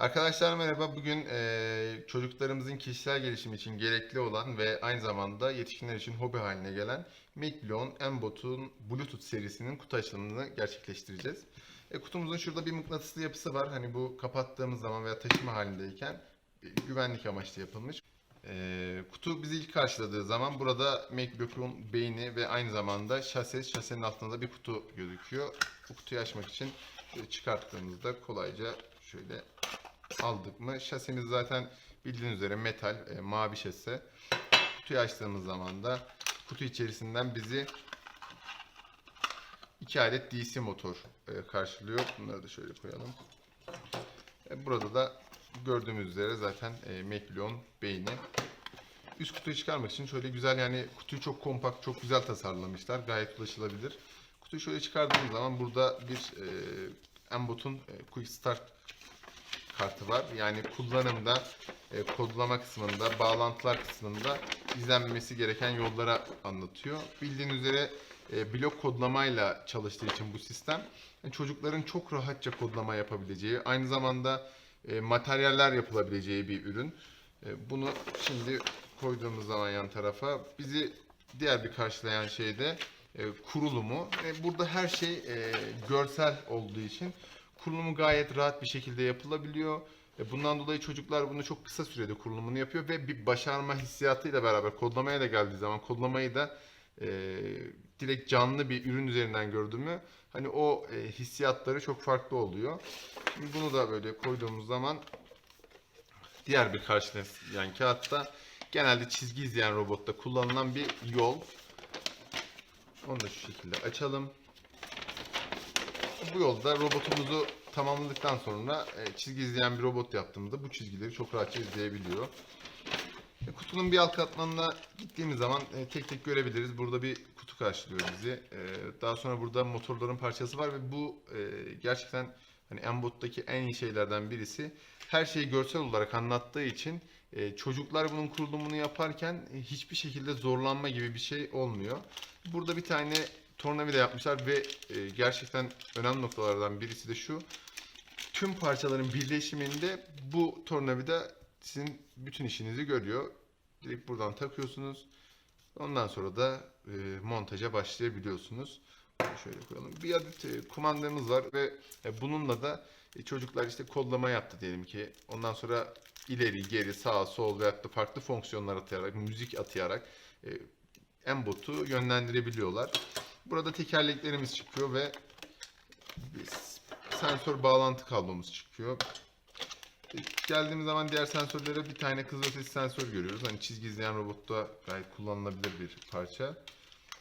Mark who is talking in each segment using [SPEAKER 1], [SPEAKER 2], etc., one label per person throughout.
[SPEAKER 1] Arkadaşlar merhaba. Bugün eee, çocuklarımızın kişisel gelişimi için gerekli olan ve aynı zamanda yetişkinler için hobi haline gelen Meklon Mbot'un Bluetooth serisinin kutu açılımını gerçekleştireceğiz. E, kutumuzun şurada bir mıknatıslı yapısı var. Hani bu kapattığımız zaman veya taşıma halindeyken e, güvenlik amaçlı yapılmış. E, kutu bizi ilk karşıladığı zaman burada Meklon'un beyni ve aynı zamanda şase, şasenin altında da bir kutu gözüküyor. Bu kutuyu açmak için çıkarttığımızda kolayca şöyle aldık mı? Şasemiz zaten bildiğiniz üzere metal, e, mavi şase. Kutuyu açtığımız zaman da kutu içerisinden bizi iki adet DC motor e, karşılıyor. Bunları da şöyle koyalım. E, burada da gördüğümüz üzere zaten e, Meklon beyni. Üst kutuyu çıkarmak için şöyle güzel yani kutuyu çok kompakt, çok güzel tasarlamışlar. Gayet ulaşılabilir. Kutuyu şöyle çıkardığımız zaman burada bir e, Mbot'un e, Quick Start kartı var. Yani kullanımda, e, kodlama kısmında, bağlantılar kısmında izlenmesi gereken yollara anlatıyor. Bildiğiniz üzere e, blok kodlamayla çalıştığı için bu sistem yani çocukların çok rahatça kodlama yapabileceği, aynı zamanda e, materyaller yapılabileceği bir ürün. E, bunu şimdi koyduğumuz zaman yan tarafa bizi diğer bir karşılayan şey de e, kurulumu. E, burada her şey e, görsel olduğu için kurulumu gayet rahat bir şekilde yapılabiliyor. E, Bundan dolayı çocuklar bunu çok kısa sürede kurulumunu yapıyor ve bir başarma hissiyatıyla beraber kodlamaya da geldiği zaman kodlamayı da e, direkt canlı bir ürün üzerinden gördüğümü hani o e, hissiyatları çok farklı oluyor. Şimdi bunu da böyle koyduğumuz zaman diğer bir karşılayan kağıtta genelde çizgi izleyen robotta kullanılan bir yol. Onu da şu şekilde açalım. Bu yolda robotumuzu tamamladıktan sonra e, çizgi izleyen bir robot yaptığımızda bu çizgileri çok rahatça izleyebiliyor. E, Kutunun bir alt katmanına gittiğimiz zaman e, tek tek görebiliriz. Burada bir kutu karşılıyor bizi. E, Daha sonra burada motorların parçası var ve bu e, gerçekten hani Mbot'taki en iyi şeylerden birisi. Her şeyi görsel olarak anlattığı için e, çocuklar bunun kurulumunu yaparken e, hiçbir şekilde zorlanma gibi bir şey olmuyor. Burada bir tane tornavida yapmışlar ve e, gerçekten önemli noktalardan birisi de şu. Tüm parçaların birleşiminde bu tornavida sizin bütün işinizi görüyor. Direkt buradan takıyorsunuz. Ondan sonra da e, montaja başlayabiliyorsunuz. Şöyle koyalım. Bir adet e, kumandamız var ve e, bununla da e, çocuklar işte kodlama yaptı diyelim ki. Ondan sonra ileri, geri, sağ, sol veyahut da farklı fonksiyonlar atayarak, müzik atayarak e, Mbot'u yönlendirebiliyorlar. Burada tekerleklerimiz çıkıyor ve sensör bağlantı kablomuz çıkıyor. E, Geldiğimiz zaman diğer sensörlere bir tane kızılötesi sensör görüyoruz. Hani çizgi izleyen robotta gayet kullanılabilir bir parça.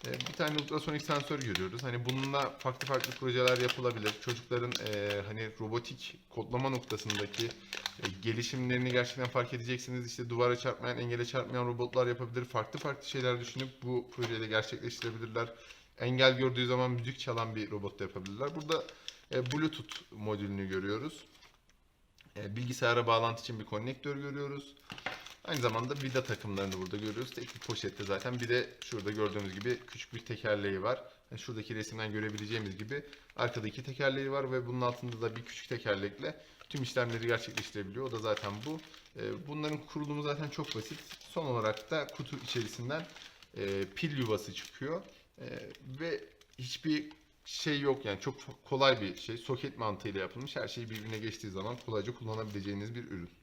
[SPEAKER 1] E, Bir tane ultrasonik sensör görüyoruz. Hani bununla farklı farklı projeler yapılabilir. Çocukların e, hani robotik kodlama noktasındaki e, gelişimlerini gerçekten fark edeceksiniz. İşte duvara çarpmayan, engele çarpmayan robotlar yapabilir. Farklı farklı şeyler düşünüp bu projeyi de gerçekleştirebilirler. Engel gördüğü zaman müzik çalan bir robot da yapabilirler. Burada e, Bluetooth modülünü görüyoruz. E, bilgisayara bağlantı için bir konnektör görüyoruz. Aynı zamanda vida takımlarını burada görüyoruz. Tek bir poşette zaten. Bir de şurada gördüğümüz gibi küçük bir tekerleği var. Yani şuradaki resimden görebileceğimiz gibi arkadaki tekerleği var ve bunun altında da bir küçük tekerlekle tüm işlemleri gerçekleştirebiliyor. O da zaten bu. E, bunların kurulumu zaten çok basit. Son olarak da kutu içerisinden e, pil yuvası çıkıyor. E, ve hiçbir şey yok yani çok kolay bir şey. Soket mantığıyla yapılmış. Her şey birbirine geçtiği zaman kolayca kullanabileceğiniz bir ürün.